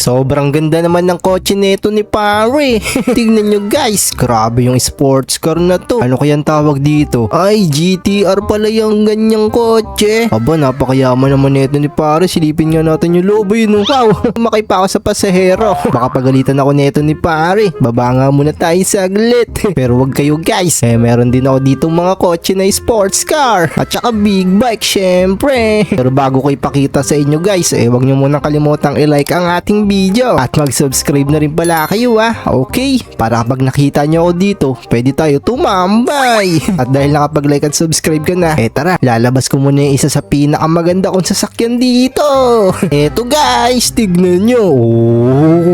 Sobrang ganda naman ng kotse nito ni pare. Tingnan nyo guys, grabe yung sports car na to. Ano kayang tawag dito? Ay, GTR pala yung ganyang kotse. Aba, napakayaman naman nito ni pare. Silipin nga natin yung lobo yun. Wow, makay ako sa pasahero. Baka pagalitan ako nito ni pare. Baba nga muna tayo saglit. Pero wag kayo guys. Eh, meron din ako dito mga kotse na sports car. At saka big bike, syempre. Pero bago ko ipakita sa inyo guys, eh, wag nyo munang kalimutang i-like ang ating video. At mag-subscribe na rin pala kayo ah. Okay? Para kapag nakita nyo ako dito, pwede tayo tumambay. At dahil nakapag-like at subscribe ka na, eh tara, lalabas ko muna yung isa sa pinakamaganda kong sasakyan dito. Eto guys, tignan nyo.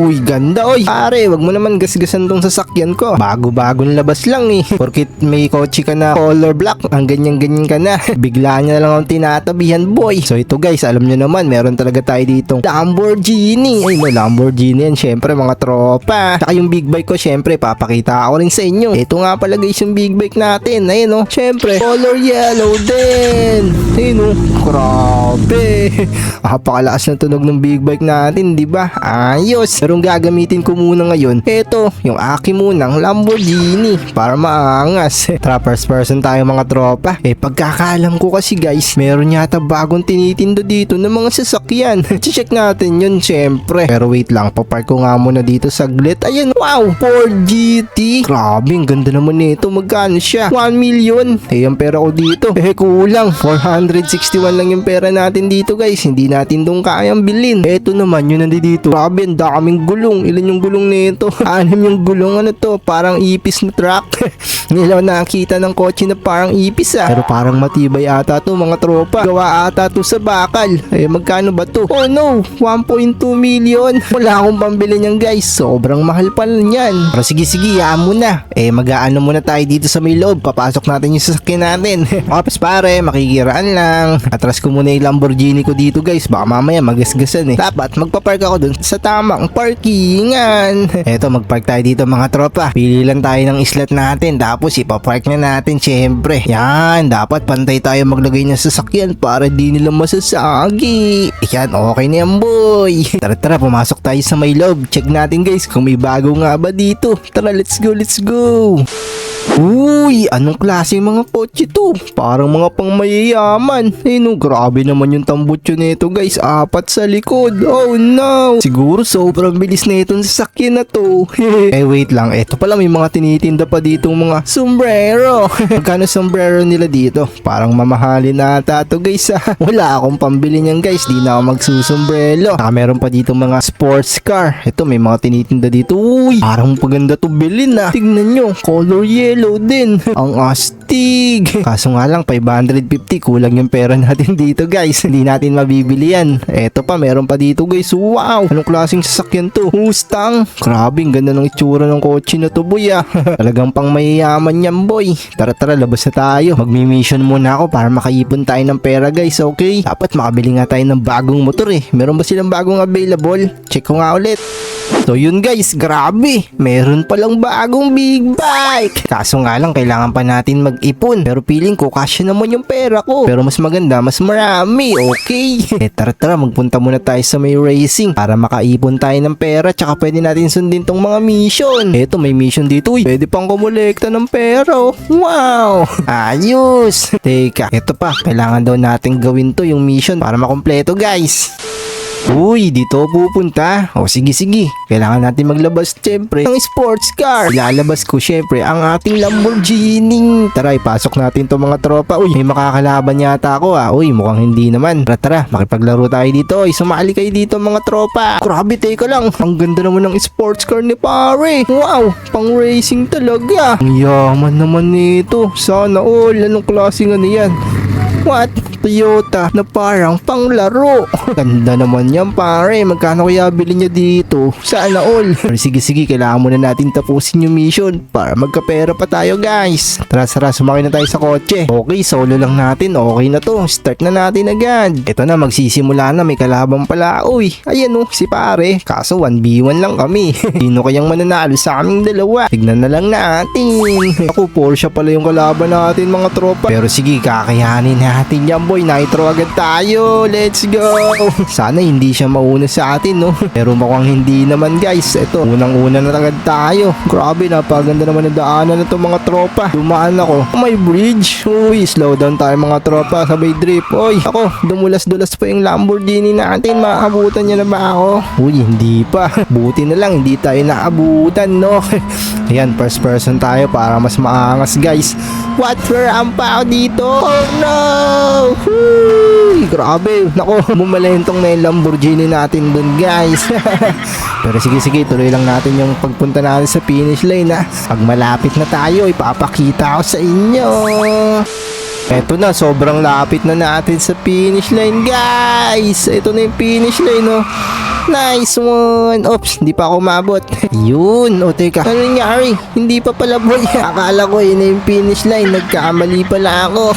Uy, ganda oy. Pare, wag mo naman gasgasan tong sasakyan ko. Bago-bagong labas lang eh. Porkit may kotse ka na color black, ang ganyan-ganyan ka na. Bigla niya lang akong tinatabihan boy. So ito guys, alam nyo naman, meron talaga tayo ditong Lamborghini. Ay, may Lamborghini yan, syempre mga tropa. Saka yung big bike ko, syempre, papakita ako rin sa inyo. Ito nga pala guys yung big bike natin. Ayun oh, syempre, color yellow din. Ayun oh, grabe. Napakalakas ng tunog ng big bike natin, di ba? Ayos. Pero ang gagamitin ko muna ngayon, eto, yung aki munang Lamborghini para maangas. First person tayo mga tropa. Eh, pagkakalam ko kasi guys, meron yata bagong tinitindo dito ng mga sasakyan. Check natin yun, syempre. Pero wait lang, papark ko nga muna dito saglit. Ayan, wow, Ford GT. Grabe, ang ganda naman nito. Magkano siya? 1 million. Eh, ang pera ko dito. Eh, kulang. 461 lang yung pera natin dito guys. Hindi natin dong kayang bilhin. Eto naman, yun nandito. Grabe, ang daming gulong. Ilan yung gulong nito? Anim yung gulong. Ano to? Parang ipis na truck. Hindi lang nakakita ng kotse na parang ipis ah. Pero parang matibay ata to mga tropa. Gawa ata to sa bakal. Eh magkano ba to? Oh no, 1.2 million. Wala akong pambili niyan guys. Sobrang mahal pa niyan. Pero sige sige, yaan mo na. Eh mag-aano muna tayo dito sa may loob. Papasok natin yung sasakyan natin. Kapes pare, makikiraan lang. Atras ko muna yung Lamborghini ko dito guys. Baka mamaya magasgasan eh. Dapat magpapark ako dun sa tamang parkingan. Eto, magpark tayo dito mga tropa. Pili lang tayo ng islat natin. Tapos ipapark na natin syempre. Yan, dapat pantay tayo maglagay ng sasakyan para di nila masasagi. Yan, okay na yan boy. Tara tara, pumasok tayo sa may loob. Check natin guys kung may bago nga ba dito. Tara, let's go, let's go. Uy, anong klase mga kotse to? Parang mga pang mayayaman. Eh no, grabe naman yung tambutso nito guys. Apat sa likod. Oh no. Siguro sobrang bilis na itong sasakyan na to. eh wait lang, eto pala may mga tinitinda pa ditong mga sombrero. Magkano sombrero nila dito? Parang mamahalin na ata to guys ha. Wala akong pambili niyan guys. Di na ako magsusombrelo. Saka meron pa dito mga sports car. Ito may mga tinitinda dito. Uy, parang paganda to bilhin ah. Tignan nyo, color yellow din. Ang astig. Kaso nga lang, 550. Kulang yung pera natin dito guys. Hindi natin mabibili yan. Eto pa, meron pa dito guys. Wow! Anong klaseng sasakyan to? Mustang. Grabe, ang ganda ng itsura ng kotse na to boy ah. Talagang pang mayayaman yan boy. Tara tara, labas na tayo. Magmi-mission muna ako para makaipon tayo ng pera guys, okay? Dapat makabili nga tayo ng bagong motor eh. Meron ba silang bagong available? Check ko nga ulit. So yun guys, grabe. Meron palang bagong big bike. Kaso nga lang, kailangan pa natin mag-ipon. Pero feeling ko, kasya naman yung pera ko. Pero mas maganda, mas marami. Okay. Eh tara tara, magpunta muna tayo sa may racing para makaipon tayo ng pera. Tsaka pwede natin sundin tong mga mission. Eto, may mission dito. Uy, pwede pang kumulekta ng pera. oh. Wow! Ayos! Teka, eto pa. Kailangan daw natin gawin to yung mission para makompleto guys. Uy, dito pupunta. O sige sige, kailangan natin maglabas syempre ng sports car. Ilalabas ko syempre ang ating Lamborghini. Tara, ipasok natin to mga tropa. Uy, may makakalaban yata ako ah. Uy, mukhang hindi naman. Tara tara, makipaglaro tayo dito. Uy, sumali kayo dito mga tropa. Grabe, teka lang. Ang ganda naman ng sports car ni pare. Wow, pang racing talaga. Ang yaman naman nito. Sana all. Anong klase nga niyan? What? Toyota na parang panglaro. Ganda naman yan pare. Magkano kaya bili niya dito? Sana all. Sige sige, kailangan muna natin tapusin yung mission para magkapera pa tayo guys. Tara tara, sumakay na tayo sa kotse. Okay, solo lang natin. Okay na to. Start na natin agad. Ito na, magsisimula na. May kalaban pala. Uy, ayan o, si pare. Kaso 1v1 lang kami. Sino kayang mananalo sa aming dalawa? Tignan na lang natin. Ako, Porsche pala yung kalaban natin mga tropa. Pero sige, kakayanin natin yan boy. Boy, nitro agad tayo. Let's go. Sana hindi siya mauna sa atin, no? Pero mukhang hindi naman, guys. Ito, unang-una na agad tayo. Grabe, napaganda naman na daanan na to mga tropa. Dumaan ako. May bridge. Uy, slow down tayo mga tropa. Sabay drip. Uy, ako, dumulas-dulas pa yung Lamborghini natin. Makakabutan niya na ba ako? Uy, hindi pa. Buti na lang, hindi tayo naabutan, no? Ayan, first person tayo para mas maangas, guys. What for ang pa ako dito? Oh no! Huy! Grabe. Nako, bumalentong na yung Lamborghini natin dun, guys. Pero sige, sige, tuloy lang natin yung pagpunta natin sa finish line, ha? Pag malapit na tayo, ipapakita ko sa inyo. Eto na, sobrang lapit na natin sa finish line, guys. Ito na yung finish line, no? Nice one! Oops, hindi pa ako umabot. Yun, o teka. Ano nangyari? Hindi pa pala boy. Akala ko yun na yung finish line. Nagkamali pala ako.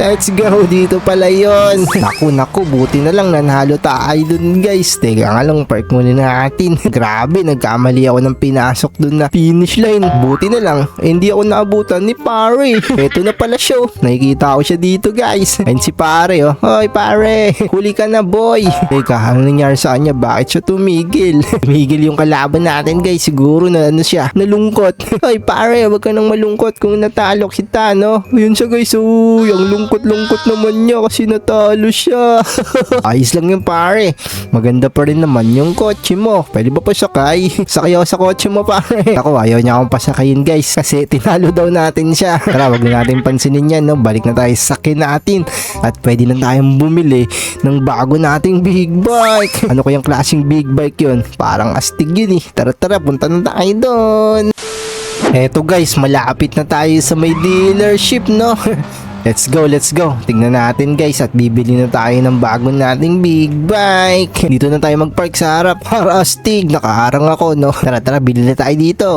Let's go, dito pala yon. Naku, naku, buti na lang nanalo tayo dun guys. Teka nga lang, park muna natin. Grabe, nagkamali ako ng pinasok dun na finish line. Buti na lang, hindi ako naabutan ni pare. Eto na pala show. Nakikita ko siya dito guys. Ayun si pare oh. Hoy pare, huli ka na boy. Teka, ano nangyari sa kanya? Bakit siya tumigil? tumigil yung kalaban natin guys. Siguro na ano siya, nalungkot. Hoy pare, wag ka nang malungkot kung natalo kita no. Ayun siya guys, uy, ang lungkot-lungkot naman niya kasi natalo siya. Ayos lang yung pare. Maganda pa rin naman yung kotse mo. Pwede ba pa sakay? Sakay ako sa kotse mo pare. Ako ayaw niya akong pasakayin guys kasi tinalo daw natin siya. Tara wag na natin pansinin yan no. Balik na tayo sa sakin natin. At pwede na tayong bumili ng bago nating big bike. Ano kayang klaseng big bike yun? Parang astig yun eh. Tara tara punta na tayo doon. Eto guys, malapit na tayo sa may dealership, no? Let's go, let's go. Tingnan natin guys at bibili na tayo ng bago nating big bike. Dito na tayo magpark sa harap. Para astig, nakaharang ako, no? Tara, tara, bili na tayo dito.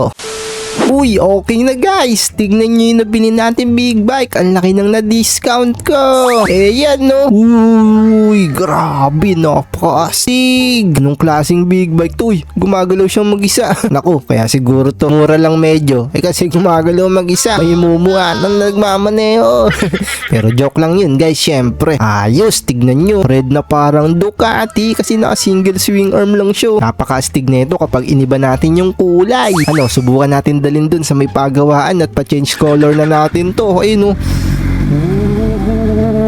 Uy, okay na guys. Tignan nyo yung nabili natin big bike. Ang laki ng na-discount ko. Eh, yan no. Uy, grabe. Napakasig. Anong klaseng big bike to? Uy, gumagalaw siyang mag-isa. Naku, kaya siguro to mura lang medyo. Eh kasi gumagalaw mag-isa. May mumuha ng nagmamaneho. Pero joke lang yun guys, syempre. Ayos, tignan nyo. Red na parang Ducati kasi naka single swing arm lang siya. Napakastig nito kapag iniba natin yung kulay. Ano, subukan natin dalhin dun sa may pagawaan at pa-change color na natin to. Ayun oh.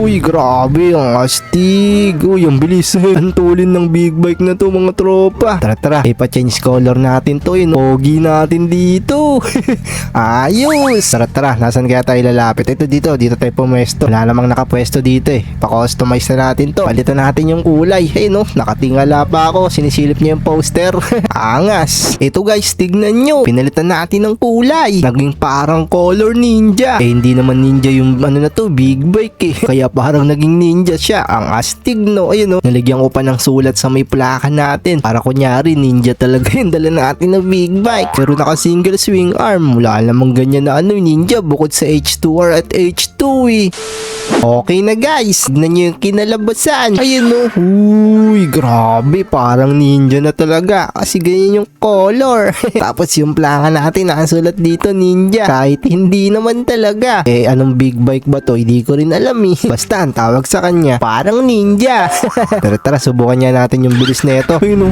Uy, grabe ang astig. Uy, ang bilis. ang tulin ng big bike na to mga tropa. Tara, tara. Ipa-change color natin to. Yun, Pogi natin dito. Ayos. Tara, tara. Nasaan kaya tayo lalapit? Ito dito. Dito tayo pumwesto. Wala namang nakapwesto dito eh. Pa-customize na natin to. Palitan natin yung kulay. Hey, no. Nakatingala pa ako. Sinisilip niya yung poster. Angas. Ito guys, tignan nyo. Pinalitan natin ng kulay. Naging parang color ninja. Eh, hindi naman ninja yung ano na to, big bike eh. Kaya parang naging ninja siya. Ang astig no. Ayun no. Nalagyan ko pa ng sulat sa may plaka natin. Para kunyari, ninja talaga yung dala natin na big bike. Pero naka single swing arm. Wala namang ganyan na ano ninja bukod sa H2R at H2 eh. Okay na guys, tignan nyo yung kinalabasan. Ayun no. Uy, grabe, parang ninja na talaga. Kasi ganyan yung color. Tapos yung plaka natin, nakasulat dito ninja. Kahit hindi naman talaga. Eh, anong big bike ba to? Hindi ko rin alam eh. Basta, ang tawag sa kanya, parang ninja. Pero tara, subukan niya natin yung bilis nito. Ayun no.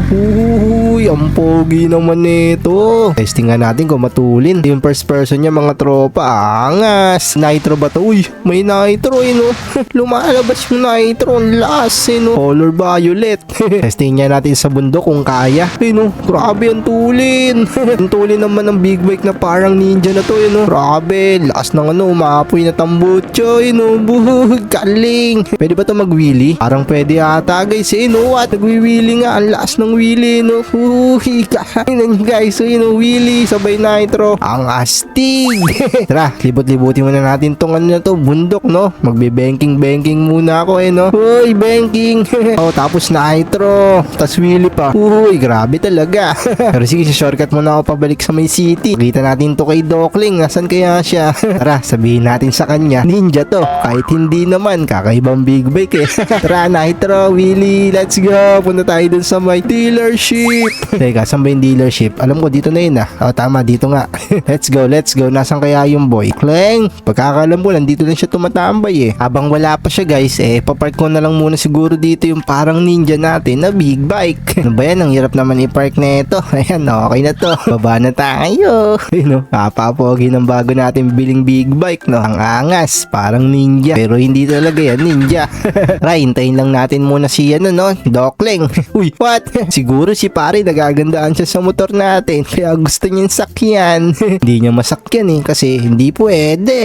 Uy, ang pogi naman nito. Testing nga natin kung matulin. Yung first person niya, mga tropa. Angas. Nitro ba to? Uy, may nitro eh no. Lumalabas yung nitro. Ang lakas eh no. Color violet. Testing niya natin sa bundok kung kaya. Eh no, grabe ang tulin. ang tulin naman ng big bike na parang ninja na to eh no. Grabe, lakas ng ano, umaapoy na tambucho eh no. Buhug, kaling. Pwede ba to mag-wheelie? Parang pwede ata guys eh no. At nagwi-wheelie nga. Ang lakas ng wheelie no. Uy, kainan guys. So yun no, wheelie sabay nitro. Ang astig. Tara, libot-libutin muna natin tong ano na to, bundok no. Magbe-banking-banking muna ako eh no. Uy, banking. oh, tapos nitro. Tapos wheelie pa. Uy, grabe talaga. Pero sige, shortcut muna ako pabalik sa may city. Kita natin to kay Dokling. Nasaan kaya siya? Tara, sabihin natin sa kanya. Ninja to. Kahit hindi naman. Naman, kakaibang big bike eh. Tara, Nitro, Willy, let's go. Punta tayo dun sa may dealership. Teka, saan ba yung dealership? Alam ko, dito na yun ah. Oh, tama, dito nga. let's go, let's go. Nasaan kaya yung boy? Kleng, pagkakalam ko, nandito lang siya tumatambay eh. Habang wala pa siya guys, eh, papark ko na lang muna siguro dito yung parang ninja natin na big bike. ano ba yan? Ang hirap naman i-park na ito. Ayan, okay na to. Baba na tayo. Ayun o, kapapogi ng bago natin biling big bike no. Ang angas, parang ninja. Pero hindi talaga yan ninja. Tara, hintayin lang natin muna si ano no, Dokling. Uy, what? Siguro si pare nagagandaan siya sa motor natin. Kaya gusto niyang sakyan. hindi niya masakyan eh, kasi hindi pwede.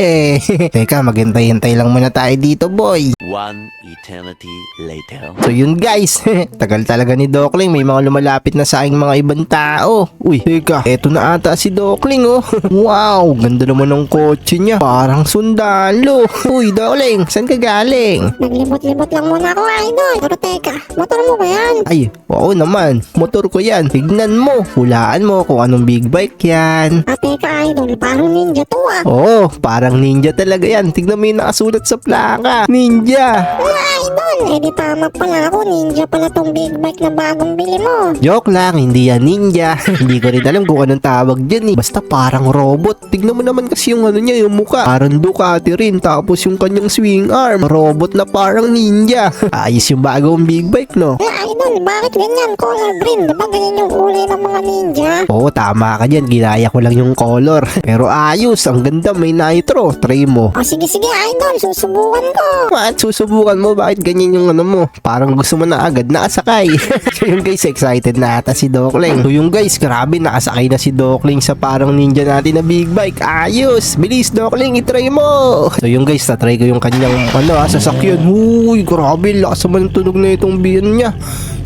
Teka, maghintay-hintay lang muna tayo dito boy. One eternity later. So yun guys, tagal talaga ni Dokling, may mga lumalapit na sa aking mga ibang tao. Uy, teka, eto na ata si Dokling oh. wow, ganda naman ng kotse niya, parang sundalo. Uy, Dokling, saan ka galing? Naglibot-libot lang muna ako, idol. Pero teka, motor mo ba yan? Ay, oo naman, motor ko yan. Tignan mo, hulaan mo kung anong big bike yan. Ah, teka, idol. Parang ninja to ah. Oo, parang ninja talaga yan. Tignan mo yung nakasulat sa plaka. Ninja! Wala, idol. Eh di tama pala ako. Ninja pala tong big bike na bagong bili mo. Joke lang, hindi yan ninja. hindi ko rin alam kung anong tawag dyan eh. Basta parang robot. Tignan mo naman kasi yung ano niya, yung muka. Parang Ducati rin. Tapos yung kanyang swing arm. Robot na parang ninja. Ayos yung bagong big bike, no? Wala, idol. Bakit ganyan? Color green. Di ba ganyan yung kulay ng mga ninja? Oo, tama ka dyan. Ginaya ko lang yung color. Pero ayos, ang ganda. May nitro. Try mo. O sige, sige, idol. Susubukan ko. What? Susubukan mo? Bakit ganyan yung ano mo? Parang gusto mo na agad nakasakay. so yung guys, excited na ata si Dokling. So yung guys, grabe nakasakay na si Dokling sa parang ninja natin na big bike. Ayos! Bilis Dokling, itry mo! So yung guys, tatry ko yung kanyang ano ah, sasakyan. Uy, grabe, lakas naman ng tunog na itong biyan niya.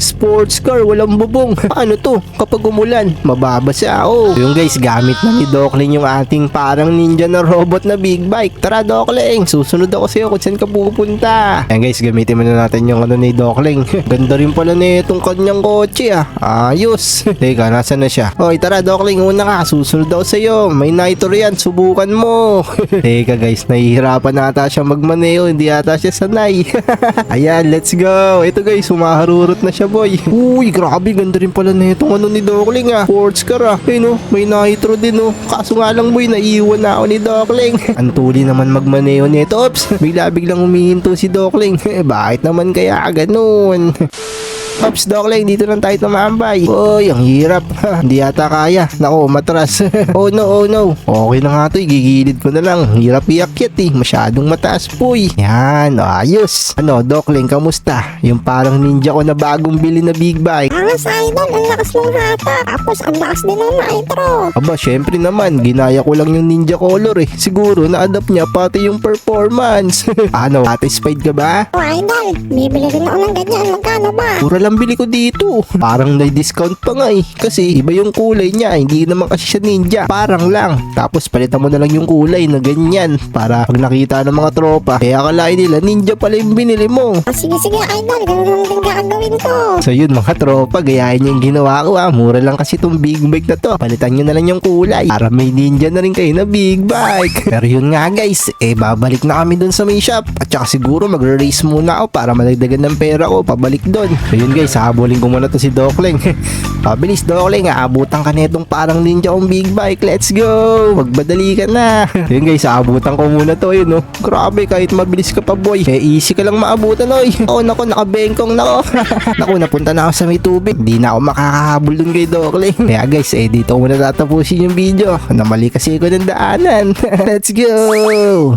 Sports car, walang bubong. Paano to? Kapag umulan, mababasa. Oh. So yung guys, gamit na ni Dokling yung ating parang ninja na robot na big bike. Tara Dokling, susunod ako sa'yo kung saan ka pupunta. Ayan guys, gamitin mo na natin yung ano ni Dokling. Ganda rin pala na itong kanyang kotse ah. Ayos. Teka, nasa na siya? Hoy, tara Dokling, una ka. Susunod ako sa'yo. May nitro yan, subukan mo. Teka guys, nahihirapan na ata siya magmaneo. Hindi ata siya sanay. Ayan, let's go. Ito guys, humaharurot na siya boy. Uy, grabe, ganda rin pala na itong ano ni Dokling ah. Sports car ah. Eh no, may nitro din oh. Kaso nga lang boy, naiwan na ako ni Dokling. Ang tuli naman magmaneo nito. Ops, bigla-biglang humihinto si Dokling. Bakit naman kaya ganun? Ops, Dokling, dito lang tayo tumambay. Uy, ang hirap. Hindi yata kaya. Nako, matras. oh no, oh no. Okay na nga to, igigilid ko na lang. Hirap iakyat eh. Masyadong mataas po eh. Yan, ayos. Ano, Dokling, kamusta? Yung parang ninja ko na bagong bili na big bike. Angas, idol. Ang lakas mong hata. Tapos, ang lakas din ng nitro. Aba, syempre naman, ginaya ko lang yung ninja color eh. Siguro, na-adapt niya pati yung performance. ano, satisfied ka ba? O, idol. Bibili rin ako ng ganyan. Magkano ba? Mura lang bili ko dito. Parang may discount pa nga eh. Kasi iba yung kulay niya. Hindi naman kasi siya ninja. Parang lang. Tapos palitan mo na lang yung kulay na ganyan. Para pag nakita ng mga tropa. Kaya akalain nila ninja pala yung binili mo. O, sige, sige, idol. Ganun lang gagawin ko. So yun mga tropa, gayahin yung ginawa ko ah. Mura lang kasi itong big bike na to. Palitan nyo na lang yung kulay. Para may ninja na rin kayo na big bike. Pero yun nga guys, eh babalik na kami dun sa may shop. At saka siguro magre-race muna ako para malagdagan ng pera ko pabalik dun. So yun guys, habulin ko muna to si Dokling. Pabilis Dokling, aabutan ka na itong parang ninja kong big bike. Let's go! Magbadali ka na. yun guys, aabutan ko muna to yun no. Grabe, kahit mabilis ka pa boy. Eh easy ka lang maabutan oy. Oh nako, nakabengkong nako. Naku, napunta na ako sa may tubig. Hindi na ako makakahabol dun kay Dokling. Kaya guys, eh dito ko muna tatapusin yung video. Namali kasi ako ng daanan. Let's go!